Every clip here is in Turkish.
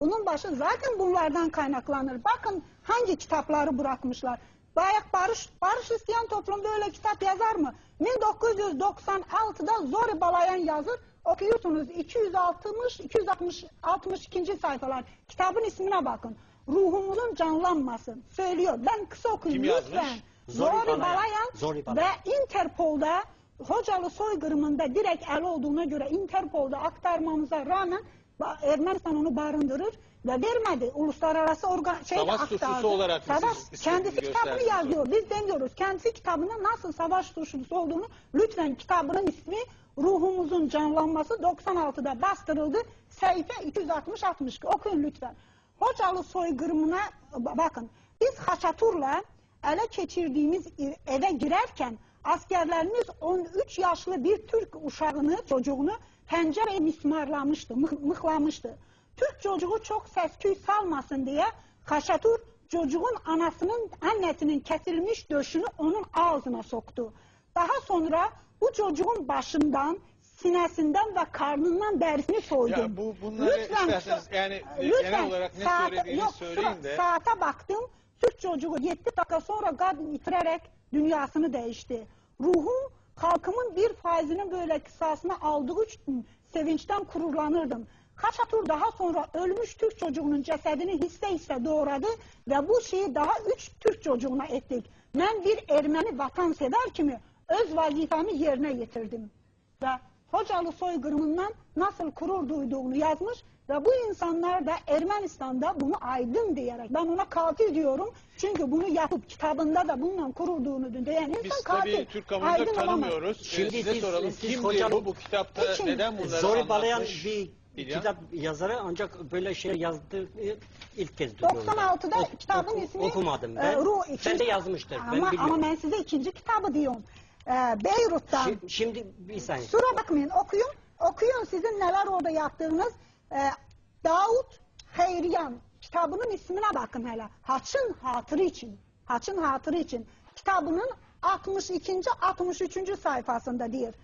Bunun başı zaten bunlardan kaynaklanır. Bakın hangi kitapları bırakmışlar. Bayak Barış, Barış isteyen toplum böyle kitap yazar mı? 1996'da Zori Balayan yazır. Okuyorsunuz 260 260 62. sayfalar. Kitabın ismine bakın. Ruhumuzun canlanması söylüyor. Ben kısa okuyayım Kim yazmış? lütfen. Zori Zori, Balayan. Balayan, Zori Balayan. ve Interpol'da Hocalı soykırımında direkt el olduğuna göre Interpol'da aktarmamıza rağmen Ermenistan onu barındırır ve vermedi. Uluslararası organ şey Savaş aktardı. suçlusu olarak mı Savaş, siz kendisi kitabını yazıyor. Biz demiyoruz. Kendisi kitabında nasıl savaş suçlusu olduğunu lütfen kitabının ismi Ruhumuzun Canlanması 96'da bastırıldı. Sayfa 260-62 okuyun lütfen. Hocalı soykırımına ba- bakın. Biz Haçatur'la ele geçirdiğimiz eve girerken askerlerimiz 13 yaşlı bir Türk uşağını, çocuğunu pencereye mismarlamıştı, mıh- mıhlamıştı. Türk çocuğu çok ses küy salmasın diye Haşatur çocuğun anasının, annesinin kesilmiş döşünü onun ağzına soktu. Daha sonra bu çocuğun başından, sinesinden ve karnından derisini soydu. Ya bu- bunları isterseniz yani genel olarak ne söylediğini yok, söyleyin de. Saate baktım. Türk çocuğu 7 dakika sonra kadın itirerek dünyasını değişti. Ruhum halkımın bir faizinin böyle kısasını aldığı için sevinçten gururlanırdım. Kaç tur daha sonra ölmüş Türk çocuğunun cesedini hisse hisse doğradı ve bu şeyi daha üç Türk çocuğuna ettik. Ben bir Ermeni vatansever kimi öz vazifemi yerine getirdim. Ve Hocalı soykırımından nasıl gurur duyduğunu yazmış ve bu insanlar da Ermenistan'da bunu aydın diyerek ben ona katil diyorum çünkü bunu yapıp kitabında da bununla gurur duyduğunu diyen insan Biz katil. tabii Türk kamuoyunda Aydın olamaz. tanımıyoruz. Ee, Şimdi size siz- soralım siz kimdi hocam- bu, bu kitapta İçin- neden bunları Zori Balayan anlatmış? bir Bilyan? kitap yazarı ancak böyle şey yazdığı ilk kez duyuyorum. 96'da Ok- kitabın oku- ismi Okumadım e, ben. Ruh ben ikinci- de yazmıştır. Ama, ben ama ben size ikinci kitabı diyorum. E, Beyrut'tan. Şi- şimdi bir saniye. Sura bakmayın okuyun. Okuyun sizin neler orada yaptığınız. E, Davut Hayriyan kitabının ismine bakın hele. Haçın hatırı için. Haçın hatırı için. Kitabının 62. 63. sayfasında diyor.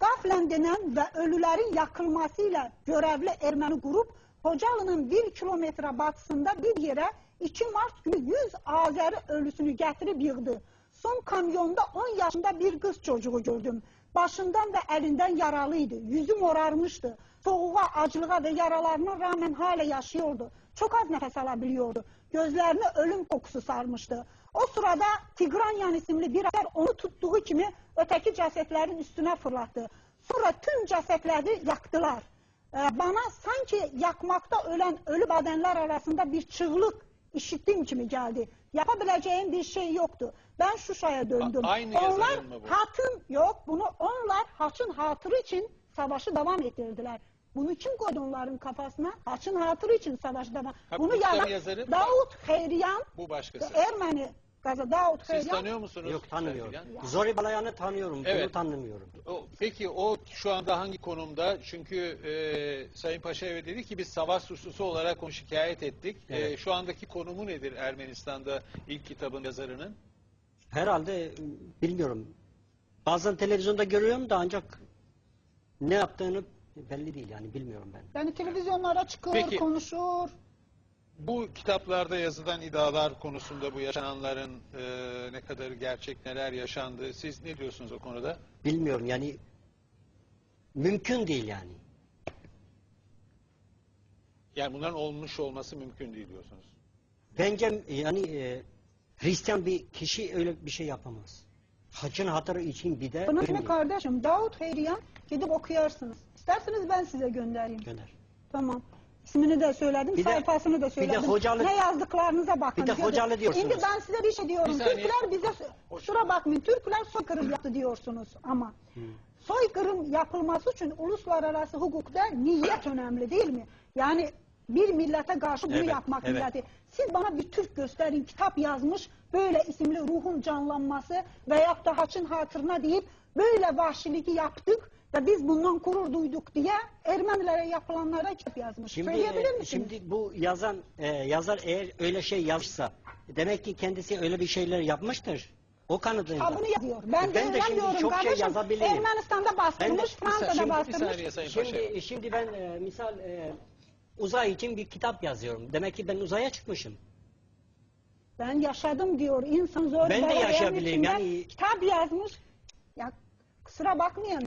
Gaflen denen ve ölülerin yakılmasıyla görevli Ermeni grup Hocalı'nın bir kilometre batısında bir yere 2 Mart günü 100 Azeri ölüsünü getirip yığdı. Son kamyonda 10 yaşında bir kız çocuğu gördüm. Başından ve elinden yaralıydı. Yüzü morarmıştı. Soğuğa, acılığa ve yaralarına rağmen hala yaşıyordu. Çok az nefes alabiliyordu. Gözlerini ölüm kokusu sarmıştı. O sırada Tigranyan isimli bir asker onu tuttuğu kimi öteki cesetlerin üstüne fırlattı. Sonra tüm cesetleri yaktılar. Ee, bana sanki yakmakta ölen ölü bedenler arasında bir çığlık işittiğim kimi geldi. Yapabileceğim bir şey yoktu. Ben Şuşa'ya döndüm. A- aynı onlar yazarın mı bu? hatın yok. Bunu onlar haçın hatırı için savaşı devam ettirdiler. Bunu kim koydu onların kafasına? Haçın hatırı için savaşı devam. Ha, Bunu yazan yazarı- Davut Hayriyan, Bu başkası. Ermeni gaza Davut Siz tanıyor musunuz? Yok tanımıyorum. Bilyan? Zori Balayan'ı tanıyorum. Evet. Bunu tanımıyorum. O, peki o şu anda hangi konumda? Çünkü e, Sayın Paşaev dedi ki biz savaş suçlusu olarak onu şikayet ettik. E, Evet. şu andaki konumu nedir Ermenistan'da ilk kitabın yazarının? Herhalde e, bilmiyorum. Bazen televizyonda görüyorum da ancak ne yaptığını belli değil yani bilmiyorum ben. Yani televizyonlara çıkıyor, Peki. konuşur. Bu kitaplarda yazılan iddialar konusunda bu yaşananların e, ne kadar gerçek, neler yaşandı? Siz ne diyorsunuz o konuda? Bilmiyorum yani mümkün değil yani. Yani bunların olmuş olması mümkün değil diyorsunuz. Bence yani e, Hristiyan bir kişi öyle bir şey yapamaz. Hacın hatırı için bir de Bunun ölmeyeyim. kardeşim Davut Hayriyan. Gidip okuyarsınız. İsterseniz ben size göndereyim. Gönder. Tamam. İsmini de söyledim, Bir de- sayfasını da bir de söyledim. hocalı- ne yazdıklarınıza bakın. bir de hocalı diyorsunuz. Şimdi ben size bir şey diyorum. Bir saniye. Türkler bize, kusura bakmayın, Türkler soykırım yaptı diyorsunuz ama soykırım yapılması için uluslararası hukukta niyet önemli değil mi? Yani bir millete karşı bunu Evet, yapmak evet. niyeti. Siz bana bir Türk gösterin, kitap yazmış, böyle isimli ruhun canlanması veyahut da haçın hatırına deyip böyle vahşiliği yaptık ve biz bundan gurur duyduk diye Ermenilere yapılanlara kitap yazmış. Şimdi Söyleyebilir e, misiniz? şimdi bu yazan e, yazar eğer öyle şey yazsa demek ki kendisi öyle bir şeyler yapmıştır. O kanıtıyla. Kitabını yazıyor. Ben, Ben de şimdi diyorum çok şey kardeşim, yazabilirim. Ermenistan'da bastırmış, de- Fransa'da Şimdi bastırmış. saniye Sayın Paşaev. Şimdi şimdi ben e, misal e, uzay için bir kitap yazıyorum. Demek ki ben uzaya çıkmışım. Ben yaşadım diyor. İnsan zor Ben de yaşayabilirim. Yani- kitap yazmış. Ya kusura bakmayın